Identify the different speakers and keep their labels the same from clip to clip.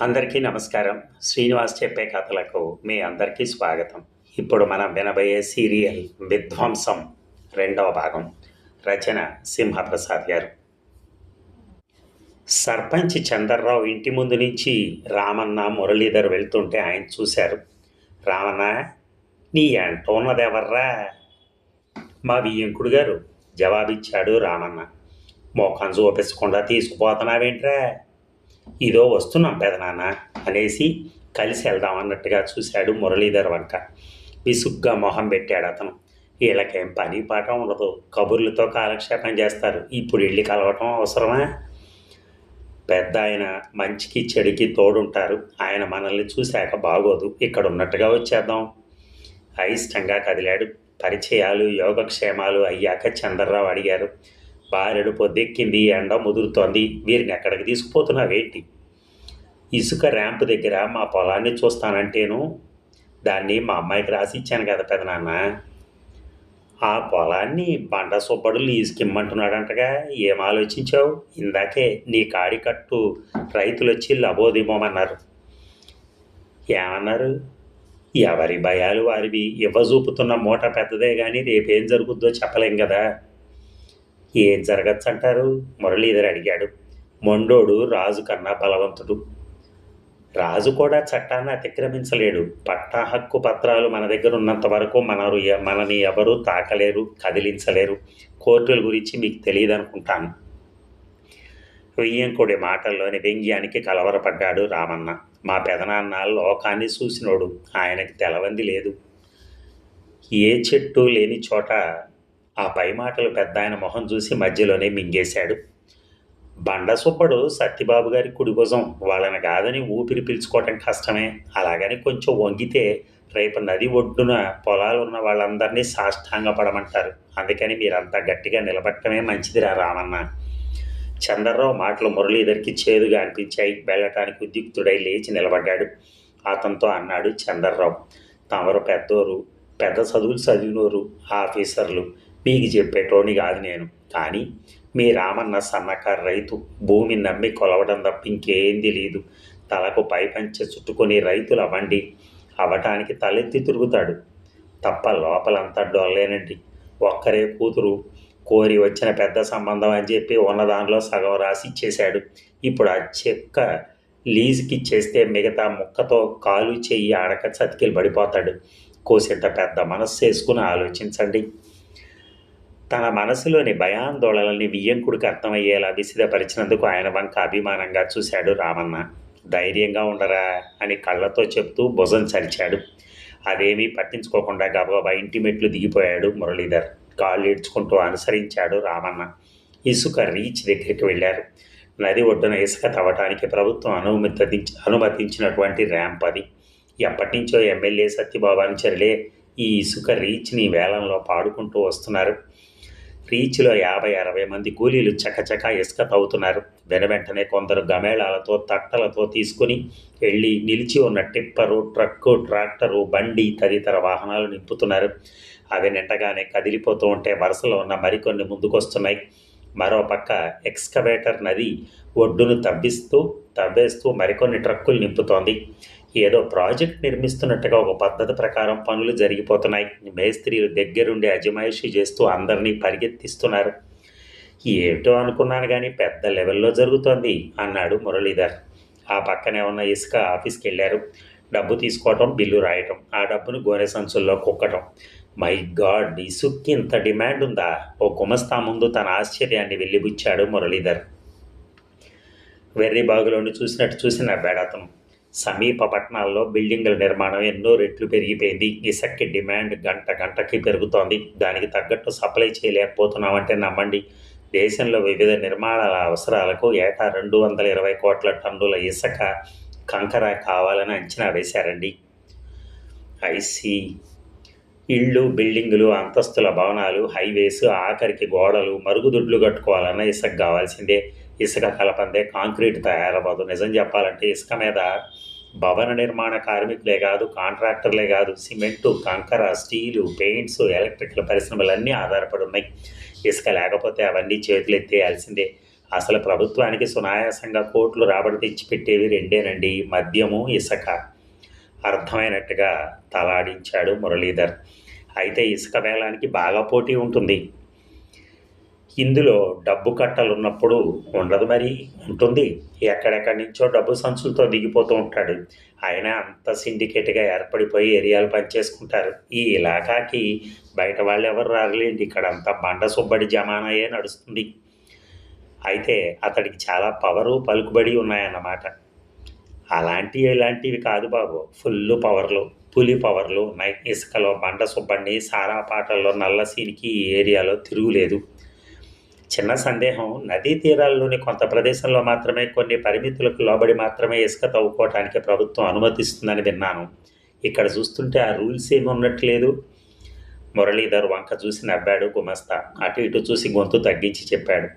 Speaker 1: అందరికీ నమస్కారం. శ్రీనివాస్ చెప్పే కథలకు మీ అందరికీ స్వాగతం. ఇప్పుడు మనం వినబోయే సీరియల్ విధ్వంసం రెండవ భాగం. రచన సింహప్రసాద్ గారు. సర్పంచ్ చందర్రావు ఇంటి ముందు నుంచి రామన్న మురళీధర్ వెళ్తుంటే ఆయన చూశారు. రామన్న నీ ఎంట ఉన్నదెవర్రా? మా వియ్యంకుడు గారు జవాబిచ్చాడు రామన్న. మోకాన్ చూపించకుండా తీసుకుపోతున్నావేంట్రా? ఇదో వస్తున్నాం పెదనాన్న అనేసి కలిసి వెళ్దాం అన్నట్టుగా చూశాడు మురళీధర్ వంక. విసుగ్గా మొహం పెట్టాడు అతను. వీళ్ళకేం పని పాట ఉండదు. కబుర్లతో కాలక్షేపం చేస్తారు. ఇప్పుడు ఇల్లు కలవటం అవసరమా? పెద్ద ఆయన మంచికి చెడుకి తోడుంటారు. ఆయన మనల్ని చూశాక బాగోదు. ఇక్కడ ఉన్నట్టుగా వచ్చేద్దాం. అయిష్టంగా కదిలాడు. పరిచయాలు యోగక్షేమాలు అయ్యాక చంద్రరావు అడిగారు. బారెడు పొద్దెక్కింది ఎండ ముదురుతోంది. వీరిని ఎక్కడికి తీసుకుపోతున్నావేంటి? ఇసుక ర్యాంప్ దగ్గర మా పొలాన్ని చూస్తానంటేను దాన్ని మా అమ్మాయికి రాసి ఇచ్చాను కదా పెదనాన్న. ఆ పొలాన్ని బండ సుబ్బడు లీజుకిమ్మంటున్నాడంటగా ఏం ఆలోచించావు? ఇందాకే నీ కాడి కట్టు రైతులు వచ్చి లబోదిమోమన్నారు ఏమన్నారు? ఎవరి భయాలు వారివి? ఇవ్వజూపుతున్న మూట పెద్దదే కానీ రేపేం జరుగుద్దో చెప్పలేం కదా. ఏం జరగచ్చు అంటారు మురళీధర్ అడిగాడు. మొండోడు రాజు కన్నా బలవంతుడు. రాజు కూడా చట్టాన్ని అతిక్రమించలేడు. పట్టా హక్కు పత్రాలు మన దగ్గర ఉన్నంత వరకు మనరు మనని ఎవరు తాకలేరు కదిలించలేరు. కోర్టుల గురించి మీకు తెలియదు అనుకుంటాను వెయ్యంకుడి మాటల్లోని వ్యంగ్యానికి కలవరపడ్డాడు రామన్న. మా పెదనాన్న లోకాన్ని చూసినోడు. ఆయనకి తెలవంది లేదు. ఏ చెట్టు లేని చోట ఆ పై మాటలు పెద్ద ఆయన మొహం చూసి మధ్యలోనే మింగేశాడు. బండ సుబ్బడు సత్యబాబు గారి కుడి భుజం వాళ్ళని కాదని ఊపిరి పీల్చుకోవటం కష్టమే. అలాగని కొంచెం వంగితే రేపు నది ఒడ్డున పొలాలు ఉన్న వాళ్ళందరినీ సాష్టాంగపడమంటారు అందుకని మీరంతా గట్టిగా నిలబట్టమే మంచిదిరా రామన్న. చంద్రరావు మాటలు మురళీధర్కి చేదుగా అనిపించాయి. వెళ్ళటానికి ఉద్యుక్తుడై లేచి నిలబడ్డాడు. అతనితో అన్నాడు చంద్రరావు. తమరు పెద్దోరు పెద్ద చదువులు చదివినోరు ఆఫీసర్లు మీకు చెప్పేటోని కాదు నేను. కానీ మీ రామన్న సన్నకారు రైతు భూమి నమ్మి కొలవడం తప్ప ఇంకేం తెలియదు తలకు పైపంచె చుట్టుకొని రైతులు అవ్వండి అవ్వటానికి తలెత్తి తిరుగుతాడు. తప్ప లోపలంతా డొల్లేనండి. ఒక్కరే కూతురు కోరి వచ్చిన పెద్ద సంబంధం అని చెప్పి ఉన్న దానిలో సగం రాసి ఇచ్చేశాడు. ఇప్పుడు ఆ చెక్క లీజుకి ఇచ్చేస్తే మిగతా ముక్కతో కాలు చెయ్యి ఆడక చతికిలు పడిపోతాడు కోసింత పెద్ద మనస్సు వేసుకుని ఆలోచించండి. తన మనసులోని భయాందోళనల్ని వియ్యంకుడికి అర్థమయ్యేలా విసిదపరిచినందుకు ఆయన వంక అభిమానంగా చూశాడు రామన్న. ధైర్యంగా ఉండరా అని కళ్ళతో చెప్తూ భుజం చరిచాడు. అదేమీ పట్టించుకోకుండా గబగబా ఇంటి మెట్లు దిగిపోయాడు మురళీధర్. కాళ్ళు ఈడ్చుకుంటూ అనుసరించాడు రామన్న. ఇసుక రీచ్ దగ్గరికి వెళ్ళారు. నది ఒడ్డున ఇసుక తవ్వటానికి ప్రభుత్వం అనుమతి అనుమతించినటువంటి ర్యాంప్ అది. ఎప్పటినుంచో ఎమ్మెల్యే సత్యబాబు అనుచరులే ఈ ఇసుక రీచ్ని వేలంలో పాడుకుంటూ వస్తున్నారు. రీచ్లో యాభై అరవై మంది కూలీలు చకచక ఇసుక తవ్వుతున్నారు వెన వెంటనే కొందరు గమేళాలతో తట్టలతో తీసుకుని వెళ్ళి నిలిచి ఉన్న టిప్పరు ట్రక్కు ట్రాక్టరు బండి తదితర వాహనాలు నింపుతున్నారు. అవి నింటగానే కదిలిపోతూ ఉంటే వరుసలో ఉన్న మరికొన్ని ముందుకొస్తున్నాయి. మరోపక్క ఎక్స్కవేటర్ నది ఒడ్డును తవ్విస్తూ తవ్వేస్తూ మరికొన్ని ట్రక్కులు నింపుతోంది. ఏదో ప్రాజెక్ట్ నిర్మిస్తున్నట్టుగా ఒక పద్ధతి ప్రకారం పనులు జరిగిపోతున్నాయి. మేస్త్రీలు దగ్గరుండి అజమాయిషి చేస్తూ అందరినీ పరిగెత్తిస్తున్నారు. ఏమిటో అనుకున్నాను కానీ పెద్ద లెవెల్లో జరుగుతోంది అన్నాడు మురళీధర్. ఆ పక్కనే ఉన్న ఇసుక ఆఫీస్కి వెళ్ళారు డబ్బు తీసుకోవటం బిల్లు రాయటం ఆ డబ్బును గోనె సంచుల్లో కుక్కటం. మై గాడ్ ఇసుక్కి ఇంత డిమాండ్ ఉందా? ఓ గుమస్తా ముందు తన ఆశ్చర్యాన్ని వెళ్ళిబుచ్చాడు మురళీధర్. వెర్రి బాగులోని చూసినట్టు చూసిన నవ్వాడు సమీప పట్టణాల్లో బిల్డింగుల నిర్మాణం ఎన్నో రెట్లు పెరిగిపోయింది. ఇసక్కి డిమాండ్ గంట గంటకి పెరుగుతోంది. దానికి తగ్గట్టు సప్లై చేయలేకపోతున్నామంటే నమ్మండి. దేశంలో వివిధ నిర్మాణాల అవసరాలకు ఏటా రెండు వందల ఇరవై కోట్ల టన్నుల ఇసుక కంకర కావాలని అంచనా వేశారండి. ఐసి ఇళ్ళు బిల్డింగులు అంతస్తుల భవనాలు హైవేస్ ఆఖరికి గోడలు మరుగుదొడ్లు కట్టుకోవాలన్న ఇసుక కావాల్సిందే. ఇసుక కలపందే కాంక్రీట్ తయారవ్వదు. నిజం చెప్పాలంటే ఇసుక మీద భవన నిర్మాణ కార్మికులే కాదు కాంట్రాక్టర్లే కాదు సిమెంటు కంకర స్టీలు పెయింట్స్ ఎలక్ట్రికల్ పరిశ్రమలన్నీ ఆధారపడి ఉన్నాయి. ఇసుక లేకపోతే అవన్నీ చేతులు ఎత్తేయాల్సిందే అసలు ప్రభుత్వానికి సునాయాసంగా కోట్లు రాబడి తెచ్చిపెట్టేవి రెండేనండి. మద్యము ఇసుక. అర్థమైనట్టుగా తలాడించాడు మురళీధర్. అయితే ఇసుక వేలానికి బాగా పోటీ ఉంటుంది. ఇందులో డబ్బు కట్టలు ఉన్నప్పుడు ఉండదు మరి ఉంటుంది. ఎక్కడెక్కడి నుంచో డబ్బు సంచులతో దిగిపోతూ ఉంటాడు. ఆయన అంత సిండికేట్గా ఏర్పడిపోయి ఏరియాలు పనిచేసుకుంటారు. ఈ ఇలాకాకి బయట వాళ్ళు ఎవరు రాలేండి ఇక్కడ అంతా బండ సుబ్బడి జమానాయే నడుస్తుంది. అయితే అతడికి చాలా పవరు పలుకుబడి ఉన్నాయన్నమాట. అలాంటివి ఇలాంటివి కాదు బాబు. ఫుల్ పవర్లు పులి పవర్లు ఉన్నాయి. ఇసుకలో బండ సుబ్బడిని సారా పాటల్లో నల్ల సీనికి ఈ ఏరియాలో తిరుగులేదు. చిన్న సందేహం నదీ తీరాల్లోని కొంత ప్రదేశంలో మాత్రమే కొన్ని పరిమితులకు లోబడి మాత్రమే ఇసుక తవ్వుకోవటానికి ప్రభుత్వం అనుమతిస్తుందని విన్నాను. ఇక్కడ చూస్తుంటే ఆ రూల్స్ ఏమి ఉన్నట్లేదు. మురళీధర్ వంక చూసి నవ్వాడు గుమస్తా. అటు ఇటు చూసి గొంతు తగ్గించి చెప్పాడు.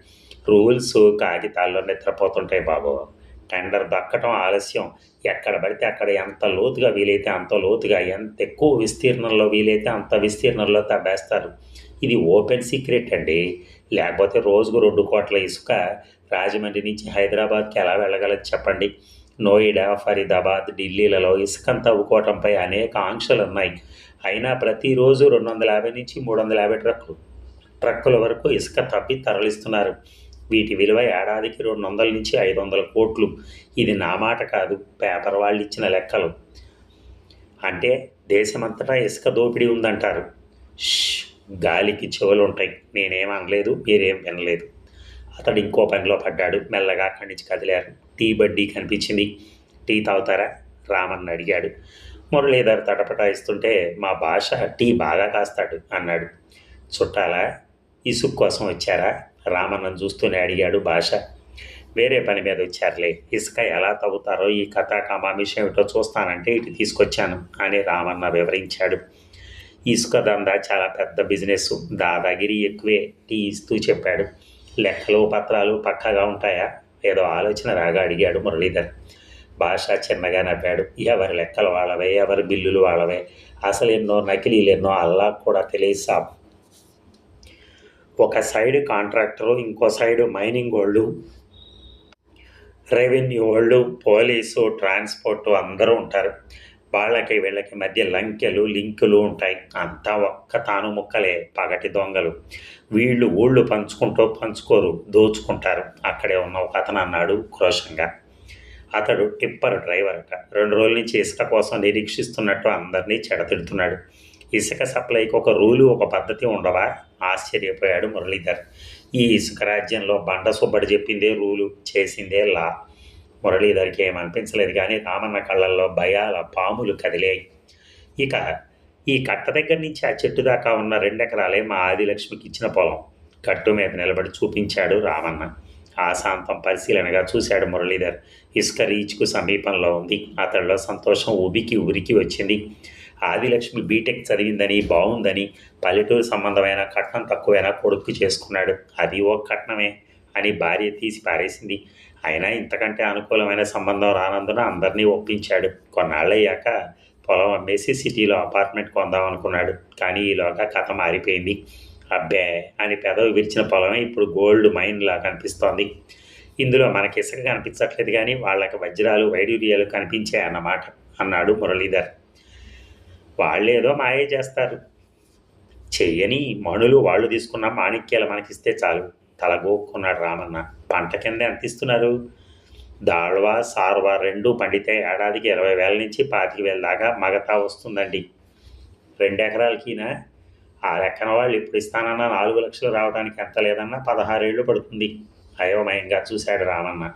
Speaker 1: రూల్స్ కాగితాల్లో నిద్రపోతుంటాయి బాబు. టెండర్ దక్కటం ఆలస్యం. ఎక్కడ పడితే అక్కడ ఎంత లోతుగా వీలైతే అంత లోతుగా ఎంత ఎక్కువ విస్తీర్ణంలో వీలైతే అంత విస్తీర్ణంలో తవ్వేస్తారు. ఇది ఓపెన్ సీక్రెట్ అండి. లేకపోతే రోజుకు రెండు కోట్ల ఇసుక రాజమండ్రి నుంచి హైదరాబాద్కి ఎలా వెళ్ళగలదు చెప్పండి? నోయిడా ఫరీదాబాద్ ఢిల్లీలలో ఇసుకను తవ్వుకోవటంపై అనేక ఆంక్షలు ఉన్నాయి. అయినా ప్రతిరోజు రెండు వందల యాభై నుంచి మూడు వందల యాభై ట్రక్కులు ట్రక్కుల వరకు ఇసుక తప్పి తరలిస్తున్నారు. వీటి విలువ ఏడాదికి రెండు వందల నుంచి ఐదు వందల కోట్లు. ఇది నా మాట కాదు పేపర్ వాళ్ళు ఇచ్చిన లెక్కలు. అంటే దేశమంతటా ఇసుక దోపిడీ ఉందంటారు. ష్, గాలికి చెవులు ఉంటాయి. నేనేం అనలేదు మీరేం వినలేదు. అతడు ఇంకో పనిలో పడ్డాడు. మెల్లగా అక్కడి నుంచి కదిలారు. టీ బడ్డీ కనిపించింది. టీ తాగుతారా? రామన్ అడిగాడు. మురళీధర్ తటపటాయిస్తుంటే మా భాష టీ బాగా కాస్తాడు అన్నాడు. చుట్టాలా? ఇసుక్ కోసం వచ్చారా? రామన్నను చూస్తూనే అడిగాడు భాష. వేరే పని మీద వచ్చారులే. ఇసుక ఎలా తవ్వుతారో ఈ కథా కమామిషం ఏమిటో చూస్తానంటే ఇటు తీసుకొచ్చాను అని రామన్న వివరించాడు. ఇసుక దందా చాలా పెద్ద బిజినెస్ దాదాగిరి ఎక్కువే. టీ ఇస్తూ చెప్పాడు. లెక్కలు పత్రాలు పక్కాగా ఉంటాయా? ఏదో ఆలోచన రాగా అడిగాడు మురళీధర్. భాష చిన్నగా నవ్వాడు. ఎవరి లెక్కలు వాళ్ళవే? ఎవరి బిల్లులు వాళ్ళవే? అసలు ఎన్నో నకిలీలు ఎన్నో అల్లా కూడా తెలియసాం ఒక సైడ్ కాంట్రాక్టరు ఇంకో సైడ్ మైనింగ్ వాళ్ళు రెవెన్యూ వాళ్ళు పోలీసు ట్రాన్స్పోర్ట్ అందరూ ఉంటారు. వాళ్ళకి వీళ్ళకి మధ్య లంకెలు లింకులు ఉంటాయి. అంతా ఒక్క తాను ముక్కలే పగటి దొంగలు. వీళ్ళు ఊళ్ళు పంచుకుంటూ పంచుకోరు దోచుకుంటారు. అక్కడే ఉన్న ఒక అతను అన్నాడు క్రోషంగా అతడు టిప్పర్ డ్రైవర్ అట రెండు రోజుల నుంచి ఇసుక కోసం నిరీక్షిస్తున్నట్టు అందరినీ చెడతిడుతున్నాడు. ఇసుక సప్లైకి ఒక రూలు ఒక పద్ధతి ఉండవా? ఆశ్చర్యపోయాడు మురళీధర్. ఈ ఇసుక రాజ్యంలో బండ సుబ్బడి చెప్పిందే రూలు చేసిందే లా. మురళీధర్కి ఏమనిపించలేదు కానీ రామన్న కళ్ళల్లో భయాల పాములు కదిలాయి. ఇక ఈ కట్ట దగ్గర నుంచి ఆ చెట్టు దాకా ఉన్న రెండెకరాలే మా ఆదిలక్ష్మికి ఇచ్చిన పొలం. కట్టు మీద నిలబడి చూపించాడు రామన్న. ఆశాంతం పరిశీలనగా చూశాడు మురళీధర్. ఇసుక రీచ్కు సమీపంలో ఉంది. అతడిలో సంతోషం ఉబికి ఉరికి వచ్చింది. ఆదిలక్ష్మి బీటెక్ చదివిందని బాగుందని పల్లెటూరు సంబంధమైన కట్నం తక్కువైనా కొడుకు చేసుకున్నాడు. అది ఓ కట్నమే అని భార్య తీసి పారేసింది. అయినా ఇంతకంటే అనుకూలమైన సంబంధం రానందున అందరినీ ఒప్పించాడు. కొన్నాళ్ళయ్యాక పొలం అమ్మేసి సిటీలో అపార్ట్మెంట్ కొందాం అనుకున్నాడు. కానీ ఈలోగా కథ మారిపోయింది. అబ్బే అని పెదవి విరిచిన పొలమే ఇప్పుడు గోల్డ్ మైన్లా కనిపిస్తోంది. ఇందులో మనకి ఇసుక కనిపించట్లేదు కానీ వాళ్ళకి వజ్రాలు వైడూర్యాలు కనిపించాయి అన్నమాట అన్నాడు మురళీధర్. వాళ్ళేదో మాయే చేస్తారు. చెయ్యని మణులు వాళ్ళు తీసుకున్న మాణిక్యాలు మనకిస్తే చాలు. తలగోక్కున్నాడు రామన్న. పంట కింద ఎంత ఇస్తున్నారు? దాళ్వా సార్వా రెండు పండితే ఏడాదికి ఇరవై వేల నుంచి పాతిక వేల దాకా మగతా వస్తుందండి. రెండు ఎకరాలకినా? ఆ లెక్కన వాళ్ళు ఇప్పుడు ఇస్తానన్న నాలుగు లక్షలు రావడానికి ఎంత లేదన్నా పదహారేళ్ళు పడుతుంది. అయోమయంగా చూశాడు రామన్న.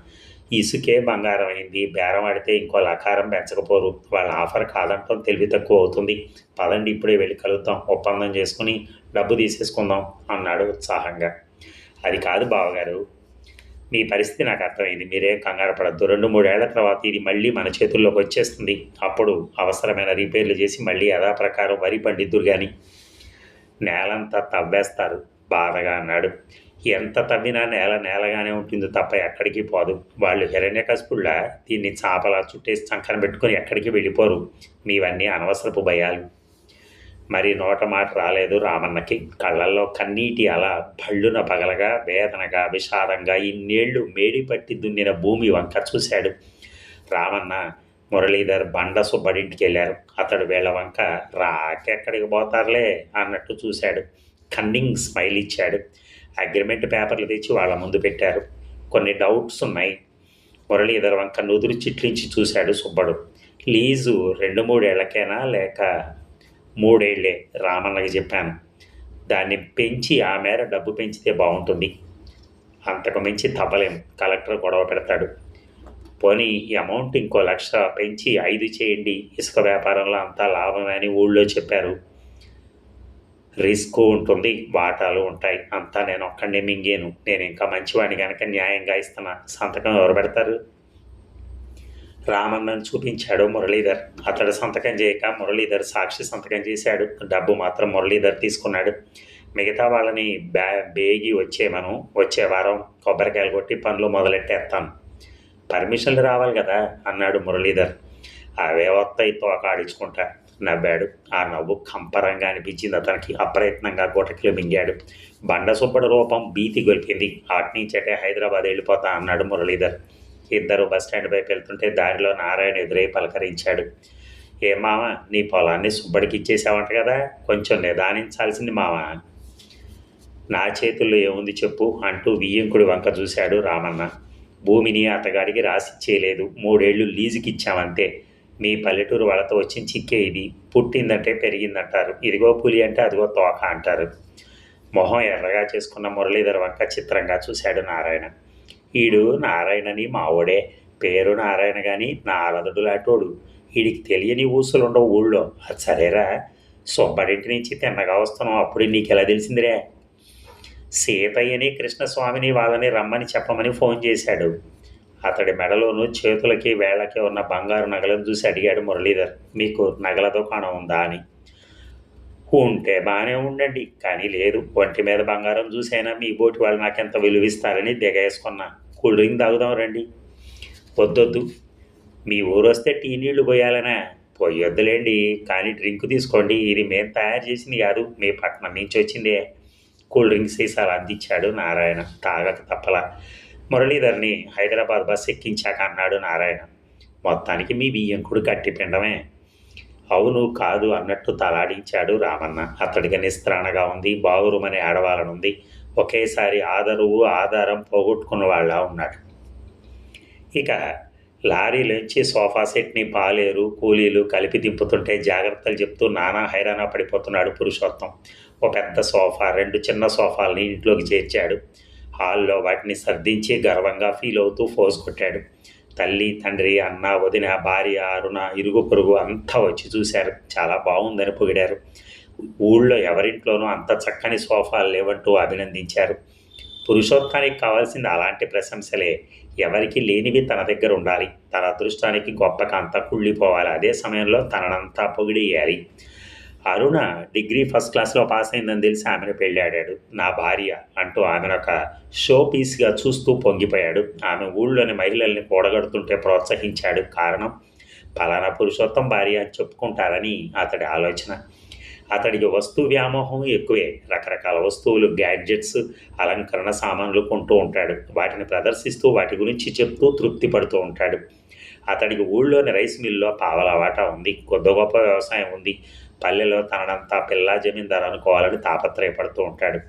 Speaker 1: ఇసుకే బంగారం అయింది బేరం ఆడితే ఇంకో లకారం పెంచకపోరు. వాళ్ళ ఆఫర్ కాదంటాం తెలివి తక్కువ అవుతుంది. పదండి ఇప్పుడే వెళ్ళి కలుద్దాం. ఒప్పందం చేసుకుని డబ్బు తీసేసుకుందాం అన్నాడు ఉత్సాహంగా. అది కాదు బావగారు. మీ పరిస్థితి నాకు అర్థమైంది. మీరేం కంగారు పడద్దు. రెండు మూడేళ్ళ తర్వాత ఇది మళ్ళీ మన చేతుల్లోకి వచ్చేస్తుంది. అప్పుడు అవసరమైన రిపేర్లు చేసి మళ్ళీ యథాప్రకారం వరి పండిద్దురు కానీ నేలంతా తవ్వేస్తారు. బాధగా అన్నాడు. ఎంత తవ్వినా నేల నేలగానే ఉంటుంది తప్ప ఎక్కడికి పోదు. వాళ్ళు హిరణ్యకశపుళ్ళ దీన్ని చాపలా చుట్టేసి చంకన పెట్టుకొని ఎక్కడికి వెళ్ళిపోరు. మీవన్నీ అనవసరపు భయాలు. మరి నోట మాట రాలేదు రామన్నకి. కళ్ళల్లో కన్నీటి అలా భళ్ళున పగలగా వేదనగా విషాదంగా ఇన్నేళ్ళు మేడి పట్టి దున్నిన భూమి వంక చూశాడు. రామన్న మురళీధర్ బండ సుబ్బడింటికి వెళ్ళారు. అతడు వీళ్ళ వంక రాకెక్కడికి పోతారులే అన్నట్టు చూశాడు. కన్నింగ్ స్మైల్ ఇచ్చాడు. అగ్రిమెంట్ పేపర్లు తెచ్చి వాళ్ళ ముందు పెట్టారు. కొన్ని డౌట్స్ ఉన్నాయి. మురళీధర్ వంక నుదురు చిట్లించి చూశాడు సుబ్బడు. లీజు రెండు మూడేళ్ళకేనా లేక మూడేళ్ళే రామన్నకి చెప్పాను. దాన్ని పెంచి ఆ మేర డబ్బు పెంచితే బాగుంటుంది. అంతకు మించి తప్పలేం. కలెక్టర్ గొడవ పెడతాడు. పోనీ ఈ అమౌంట్ ఇంకో లక్ష పెంచి ఐదు చేయండి. ఇసుక వ్యాపారంలో అంతా లాభమే అని ఊళ్ళో చెప్పారు. రిస్క్ ఉంటుంది వాటాలు ఉంటాయి. అంతా నేను ఒక్కడే మింగేను. నేను ఇంకా మంచివాడిని కనుక న్యాయంగా ఇస్తున్నా. సంతకం ఎవరు పెడతారు? రామన్నను చూపించాడు మురళీధర్. అతడు సంతకం చేయక మురళీధర్ సాక్షి సంతకం చేశాడు. డబ్బు మాత్రం మురళీధర్ తీసుకున్నాడు. మిగతా వాళ్ళని బ్యా బేగి వచ్చేమను వచ్చే వారం కొబ్బరికాయలు కొట్టి పనులు మొదలెట్టేస్తాను పర్మిషన్లు రావాలి కదా అన్నాడు మురళీధర్. అవే వస్తాయి తోకాడించుకుంటా నవ్వాడు. ఆ నవ్వు కంపరంగా అనిపించింది అతనికి. అప్రయత్నంగా గుటకిలు మింగాడు. బండ సుబ్బడి రూపం భీతి గొలిపింది. అటు నుంచి అటే హైదరాబాద్ వెళ్ళిపోతా అన్నాడు మురళీధర్. ఇద్దరు బస్ స్టాండ్ వైపు వెళ్తుంటే దారిలో నారాయణ ఎదురై పలకరించాడు. ఏ మామ నీ పొలాన్ని సుబ్బడికి ఇచ్చేసావంట కదా కొంచెం నిదానించాల్సింది మామ. నా చేతుల్లో ఏముంది చెప్పు అంటూ వియ్యంకుడి వంక చూశాడు రామన్న. భూమిని అతగాడికి రాసిచ్చేయలేదు. మూడేళ్ళు లీజుకి ఇచ్చామంతే. మీ పల్లెటూరు వాళ్ళతో వచ్చిన చిక్కే ఇది. పుట్టిందంటే పెరిగిందంటారు. ఇదిగో పులి అంటే అదిగో తోక అంటారు. మొహం ఎర్రగా చేసుకున్న మురళీధర్ వంక చిత్రంగా చూశాడు నారాయణ. ఈడు నారాయణని మావోడే పేరు నారాయణ కానీ నారదుడు లాంటోడు. వీడికి తెలియని ఊసులు ఉండవు ఊళ్ళో. అది సరేరా సుబ్బడింటి నుంచి తిన్నగా వస్తున్నావు అప్పుడు నీకు ఎలా తెలిసిందిరే? సీతయ్యని కృష్ణస్వామిని వాళ్ళని రమ్మని చెప్పమని ఫోన్ చేశాడు. అతడి మెడలోనూ చేతులకి వేళ్ళకి ఉన్న బంగారు నగలను చూసి అడిగాడు మురళీధర్. మీకు నగల దుకాణం ఉందా అని. ఉంటే బాగానే ఉండండి కానీ లేదు. ఒంటి మీద బంగారం చూసైనా మీ బోటి వాళ్ళు నాకెంత విలువిస్తారని దిగేసుకున్నా. కూల్ డ్రింక్ తాగుదాం రండి. వద్దొద్దు. మీ ఊరు వస్తే టీ నీళ్ళు పోయాలనా. పోయొద్దులేండి కానీ డ్రింక్ తీసుకోండి. ఇది మేము తయారు చేసింది కాదు మీ పట్నం నుంచి వచ్చిందే. కూల్ డ్రింక్స్ సీసాలు అందించాడు నారాయణ. తాగక తప్పలా. మురళీధర్ని హైదరాబాద్ బస్ ఎక్కించాక అన్నాడు నారాయణ. మొత్తానికి మీ బియ్యంకుడు కట్టి పిండమే. అవును కాదు అన్నట్టు తలాడించాడు రామన్న. అతడికి నిస్త్రాణగా ఉంది బావురుమని ఆడవాలనుంది ఒకేసారి ఆదరువు ఆధారం పోగొట్టుకున్న వాళ్ళ ఉన్నాడు. ఇక లారీలోంచి సోఫా సెట్ని పాలేరు కూలీలు కలిపి దింపుతుంటే జాగ్రత్తలు చెప్తూ నానా హైరాణ పడిపోతున్నాడు పురుషోత్తం. ఒక పెద్ద సోఫా రెండు చిన్న సోఫాలని ఇంట్లోకి చేర్చాడు. హాల్లో వాటిని సర్దించి గర్వంగా ఫీల్ అవుతూ ఫోజ్ కొట్టాడు. తల్లి తండ్రి అన్న వదిన భార్య అరుణ ఇరుగు పొరుగు అంతా వచ్చి చూశారు. చాలా బాగుందని పొగిడారు. ఊళ్ళో ఎవరింట్లోనూ అంత చక్కని సోఫాలు లేవంటూ అభినందించారు. పురుషోత్వానికి కావాల్సింది అలాంటి ప్రశంసలే. ఎవరికి లేనివి తన దగ్గర ఉండాలి. తన అదృష్టానికి గొప్పగా అంతా కుళ్ళిపోవాలి. అదే సమయంలో తననంతా పొగిడేయాలి. అరుణ డిగ్రీ ఫస్ట్ క్లాస్లో పాస్ అయిందని తెలిసి ఆమెను పెళ్ళాడాడు నా భార్య అంటూ ఆమెను ఒక షో పీస్గా చూస్తూ పొంగిపోయాడు. ఆమె ఊళ్ళోని మహిళల్ని కూడగడుతుంటే ప్రోత్సహించాడు. కారణం ఫలానా పురుషోత్తం భార్య అని చెప్పుకుంటారని అతడి ఆలోచన. అతడికి వస్తు వ్యామోహం ఎక్కువే. రకరకాల వస్తువులు గ్యాడ్జెట్స్ అలంకరణ సామాన్లు కొంటూ ఉంటాడు. వాటిని ప్రదర్శిస్తూ వాటి గురించి చెప్తూ తృప్తి పడుతూ ఉంటాడు. అతడికి ఊళ్ళోని రైస్ మిల్లో పావల వాటా ఉంది. కొద్ది గొప్ప వ్యవసాయం ఉంది. పల్లెలో తననంతా పిల్లా జమీందారు అనుకోవాలని తాపత్రయపడుతూ ఉంటాడు.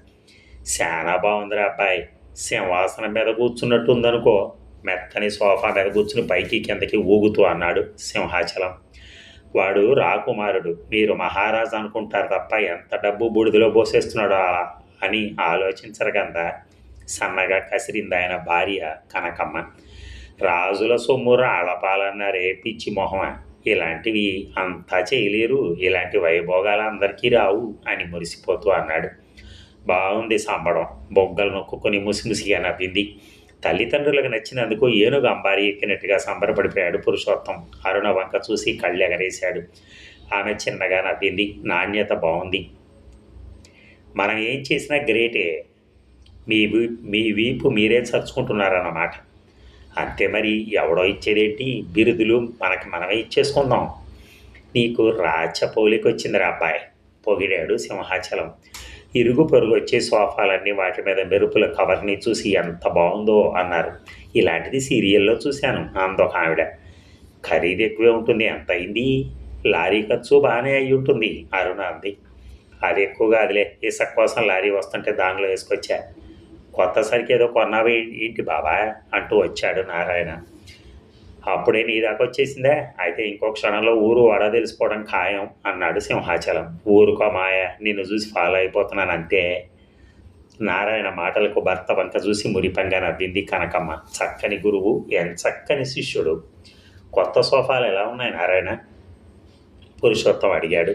Speaker 1: శానా బాగుందిరా అబ్బాయి. సింహాసనం మీద కూర్చున్నట్టు ఉందనుకో మెత్తని సోఫా మీద కూర్చుని పైకి కిందకి ఊగుతూ అన్నాడు సింహాచలం. వాడు రాకుమారుడు మీరు మహారాజు అనుకుంటారు తప్ప ఎంత డబ్బు బూడిదలో పోసేస్తున్నాడో అని ఆలోచించరు కదా సన్నగా కసిరింది ఆయన భార్య కనకమ్మ. రాజుల సొమ్ము రాళ్ళపాలన్నారే పిచ్చి మొహమ. ఇలాంటివి అంతా చేయలేరు ఇలాంటి వైభోగాలు అందరికీ రావు అని మురిసిపోతూ అన్నాడు. బాగుంది సంబడం. బొగ్గలు నొక్కుని ముసిముసిగా నవ్వింది. తల్లిదండ్రులకు నచ్చినందుకు ఏనుగు అంబారి ఎక్కినట్టుగా సంబరపడిపోయాడు పురుషోత్తం. అరుణ వంక చూసి కళ్ళు ఎగరేశాడు. ఆమె చిన్నగా నవ్వింది. నాణ్యత బాగుంది మనం ఏం చేసినా గ్రేటే. మీ మీ వీపు మీరే చర్చుకుంటున్నారన్నమాట. అంతే మరి ఎవడో ఇచ్చేదేంటి? బిరుదులు మనకి మనమే ఇచ్చేసుకుందాం. నీకు రాచ పోలికి వచ్చిందిరా అబ్బాయి. పొగిడాడు సింహాచలం. ఇరుగు పొరుగు వచ్చే సోఫాలన్నీ వాటి మీద మెరుపుల కవర్ని చూసి ఎంత బాగుందో అన్నారు. ఇలాంటిది సీరియల్లో చూశాను అందొక ఆవిడ. ఖరీదు ఎక్కువే ఉంటుంది. ఎంత అయింది? లారీ ఖర్చు బాగానే అయి ఉంటుంది అరుణ అంది. అది ఎక్కువగా అదిలే ఇసుక కోసం లారీ వస్తుంటే దానిలో వేసుకొచ్చా? కొత్త సరికి ఏదో కొన్నావే ఏంటి? బాబా అంటూ వచ్చాడు నారాయణ. అప్పుడే నీ దాకా వచ్చేసిందే? అయితే ఇంకో క్షణంలో ఊరు వడ తెలిసిపోవడం ఖాయం అన్నాడు సింహాచలం. ఊరుకో మాయ నిన్ను చూసి ఫాలో అయిపోతున్నాను అంతే. నారాయణ మాటలకు భర్త వంక చూసి మురిపంగా నవ్వింది కనకమ్మ. చక్కని గురువు ఎంత చక్కని శిష్యుడు. కొత్త సోఫాలు ఎలా ఉన్నాయి నారాయణ? పురుషోత్తం అడిగాడు.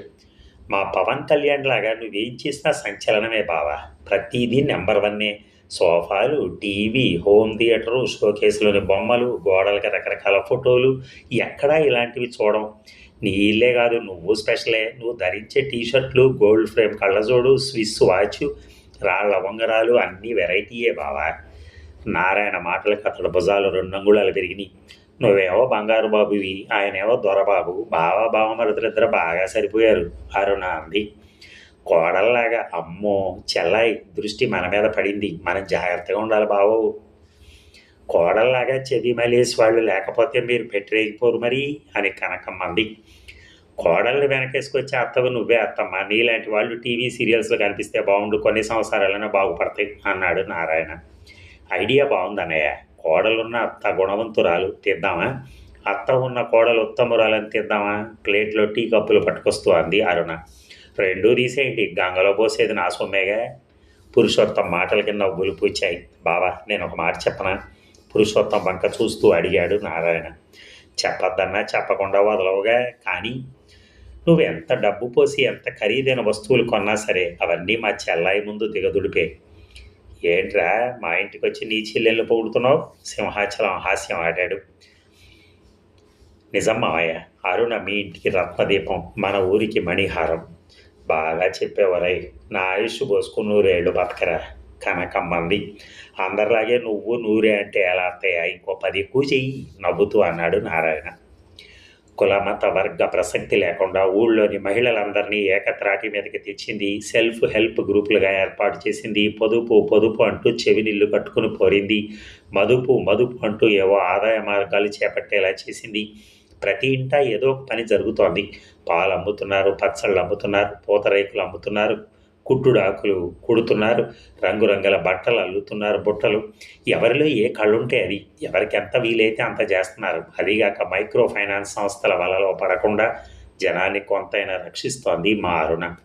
Speaker 1: మా పవన్ కళ్యాణ్ లాగా నువ్వేం చేసినా సంచలనమే బావా. ప్రతిదీ నెంబర్ వన్నే. సోఫాలు టీవీ హోమ్ థియేటరు షోకేసులోని బొమ్మలు గోడలకి రకరకాల ఫోటోలు ఎక్కడా ఇలాంటివి చూడం. నీ ఇల్లే కాదు నువ్వు స్పెషలే. నువ్వు ధరించే టీషర్ట్లు గోల్డ్ ఫ్రేమ్ కళ్ళజోడు స్విస్ వాచ్ రాళ్ళ ఉంగరాలు అన్నీ వెరైటీయే బావా. నారాయణ మాటలకు అతడు భుజాలు రెండు అంగుళాలు పెరిగినాయి. నువ్వేమో బంగారు బాబువి ఆయనేమో దొరబాబు బావ బావమరుదులిద్దరు బాగా సరిపోయారు అరుణ అంది. కోడల్లాగా అమ్మో చెల్లాయి దృష్టి మన మీద పడింది. మనం జాగ్రత్తగా ఉండాలి బావు కోడల్లాగా చెవి మలేసి వాళ్ళు లేకపోతే మీరు పెట్టరేగిపోరు మరి అని కనకమ్మంది కోడల్ని వెనకేసుకొచ్చి అత్తవు నువ్వే అత్తమ్మ నీలాంటి వాళ్ళు టీవీ సీరియల్స్లో కనిపిస్తే బాగుండు కొన్ని సంవత్సరాలైనా బాగుపడతాయి అన్నాడు నారాయణ. ఐడియా బాగుందన్నయ్య కోడలున్న అత్త గుణవంతురాలు. తిద్దామా అత్త ఉన్న కోడలు ఉత్తమురాలని తిద్దామా ప్లేట్లో టీ కప్పులు పట్టుకొస్తూ అంది అరుణ. రెండు తీసేయండి గంగలో పోసేది నా సొమ్మేగా పురుషోత్తం మాటల కింద నవ్వులు పూచాయి. బావా నేను ఒక మాట చెప్పనా? పురుషోత్తం వంక చూస్తూ అడిగాడు నారాయణ. చెప్పద్దన్నా చెప్పకుండా వదలవుగా. కానీ నువ్వు ఎంత డబ్బు పోసి ఎంత ఖరీదైన వస్తువులు కొన్నా సరే అవన్నీ మా చెల్లాయి ముందు దిగదుడిపే. ఏంట్రా మా ఇంటికి వచ్చి నీ చెల్లెళ్ళు పొగుడుతున్నావు? సింహాచలం హాస్యం ఆడాడు. నిజం మామయ్య అరుణ మీ ఇంటికి రత్నదీపం మన ఊరికి మణిహారం. బాగా చెప్పేవరై. నా ఆయుష్ పోసుకుని నూరేళ్ళు బతకరా కనకమ్మంది అందరిలాగే నువ్వు నూరే అంటే ఎలా అత్తయ్యా? ఇంకో పది ఎక్కువ చెయ్యి నవ్వుతూ అన్నాడు నారాయణ. కులమత వర్గ ప్రసక్తి లేకుండా ఊళ్ళోని మహిళలందరినీ ఏకత్రాటి మీదకి తెచ్చింది సెల్ఫ్ హెల్ప్ గ్రూపులుగా ఏర్పాటు చేసింది పొదుపు పొదుపు అంటూ చెవినిల్లు కట్టుకుని పోరింది మదుపు మదుపు అంటూ ఏవో ఆదాయ మార్గాలు చేపట్టేలా చేసింది. ప్రతి ఇంట ఏదో ఒక పని జరుగుతోంది. పాలు అమ్ముతున్నారు పచ్చళ్ళు అమ్ముతున్నారు పూతరేకులు అమ్ముతున్నారు కుట్టుడాకులు కుడుతున్నారు రంగురంగుల బట్టలు అల్లుతున్నారు బుట్టలు. ఎవరిలో ఏ కళ్ళుంటే అది. ఎవరికి ఎంత వీలైతే అంత చేస్తున్నారు. అదిగాక మైక్రో ఫైనాన్స్ సంస్థల వలలో పడకుండా జనాన్ని కొంతైనా రక్షిస్తోంది మా అరుణ.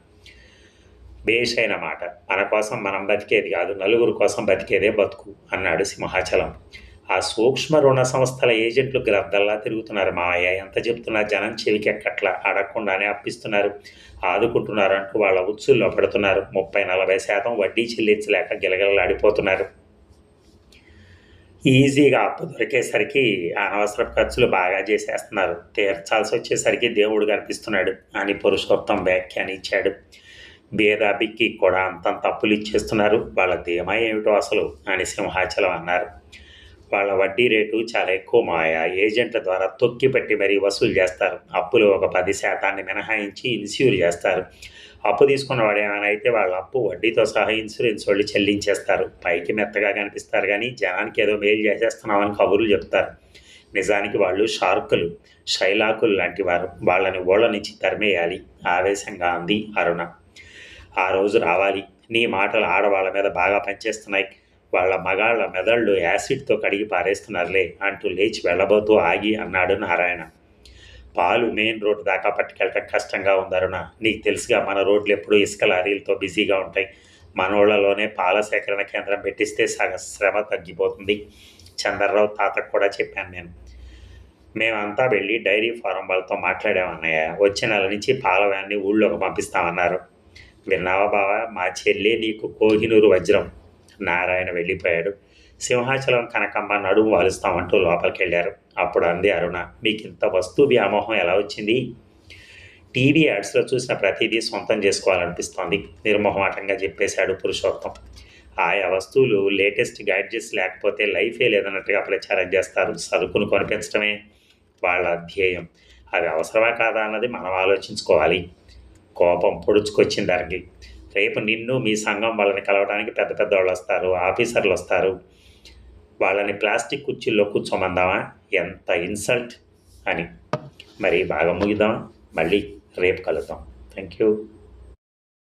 Speaker 1: బేషైన మాట మన కోసం మనం బతికేది కాదు. నలుగురు కోసం బతికేదే బతుకు అన్నాడు సింహాచలం. ఆ సూక్ష్మ రుణ సంస్థల ఏజెంట్లు గ్రద్దల్లా తిరుగుతున్నారు. మాయ ఎంత చెప్తున్నా జనం చెవికి ఎక్కట్లా అడగకుండానే అప్పిస్తున్నారు. ఆదుకుంటున్నారు అంటూ వాళ్ళ ఉత్సుల్లో పడుతున్నారు. ముప్పై నలభై శాతం వడ్డీ చెల్లించలేక గిలగిలలాడిపోతున్నారు. ఈజీగా అప్పు దొరికేసరికి అనవసర ఖర్చులు బాగా చేసేస్తున్నారు. తీర్చాల్సి వచ్చేసరికి దేవుడు కనిపిస్తున్నాడు అని పురుషోత్తం వ్యాఖ్యానించాడు. బేద బిక్కి కూడా అంతంత అప్పులు ఇచ్చేస్తున్నారు వాళ్ళ ధీమా ఏమిటో అసలు అని సింహాచలం అన్నారు. వాళ్ళ వడ్డీ రేటు చాలా ఎక్కువ మాయా ఏజెంట్ల ద్వారా తొక్కి పెట్టి మరీ వసూలు చేస్తారు. అప్పులు ఒక పది శాతాన్ని మినహాయించి ఇన్సూర్ చేస్తారు. అప్పు తీసుకున్న వాడు ఏమైనా అయితే వాళ్ళ అప్పు వడ్డీతో సహా ఇన్సూరెన్స్ వాళ్ళు చెల్లించేస్తారు. పైకి మెత్తగా కనిపిస్తారు కానీ జనానికి ఏదో మేలు చేసేస్తున్నామని కబుర్లు చెప్తారు. నిజానికి వాళ్ళు షార్కులు శైలాకులు లాంటి వారు. వాళ్ళని ఓళ్ళ నుంచి తరిమేయాలి. ఆవేశంగా అంది అరుణ. ఆ రోజు రావాలి. నీ మాటలు ఆడవాళ్ళ మీద బాగా పనిచేస్తున్నాయి. వాళ్ళ మగాళ్ళ మెదళ్ళు యాసిడ్తో కడిగి పారేస్తున్నారులే అంటూ లేచి వెళ్ళబోతూ ఆగి అన్నాడు నారాయణ. పాలు మెయిన్ రోడ్డు దాకా పట్టుకెళ్ళటం కష్టంగా ఉందరుణ నీకు తెలుసుగా మన రోడ్లు ఎప్పుడూ ఇసుక లారీలతో బిజీగా ఉంటాయి. మనోళ్ళలోనే పాల సేకరణ కేంద్రం పెట్టిస్తే సగ శ్రమ తగ్గిపోతుంది. చంద్రరావు తాతకు కూడా చెప్పాను నేను. మేమంతా వెళ్ళి డైరీ ఫారం వాళ్ళతో మాట్లాడామన్నయ్య వచ్చే నెల నుంచి పాల వ్యాన్ని ఊళ్ళోకి పంపిస్తామన్నారు. విన్నావా బావా మా చెల్లె నీకు కోహినూరు వజ్రం. నారాయణ వెళ్ళిపోయాడు. సింహాచలం కనకమ్మ నడుము వాలుస్తామంటూ లోపలికి వెళ్ళారు అప్పుడు అంది అరుణ మీకు ఇంత వస్తు వ్యామోహం ఎలా వచ్చింది? టీవీ యాడ్స్లో చూసిన ప్రతిదీ సొంతం చేసుకోవాలనిపిస్తోంది నిర్మోహమాటంగా చెప్పేశాడు పురుషోత్తం. ఆయా వస్తువులు లేటెస్ట్ గ్యాడ్జెట్స్ లేకపోతే లైఫే లేదన్నట్టుగా ప్రచారం చేస్తారు. సరుకును కొనిపించడమే వాళ్ళ అధ్యేయం అవి అవసరమా కాదా అన్నది మనం ఆలోచించుకోవాలి. కోపం పొడుచుకొచ్చింది దానికి రేపు నిన్ను మీ సంఘం వాళ్ళని కలవడానికి పెద్ద పెద్ద వాళ్ళు వస్తారు ఆఫీసర్లు వస్తారు. వాళ్ళని ప్లాస్టిక్ కుర్చీల్లో కూర్చోమందామా? ఎంత ఇన్సల్ట్ అని. మరి బాగా ముగిద్దాం. మళ్ళీ రేపు కలుద్దాం. Thank you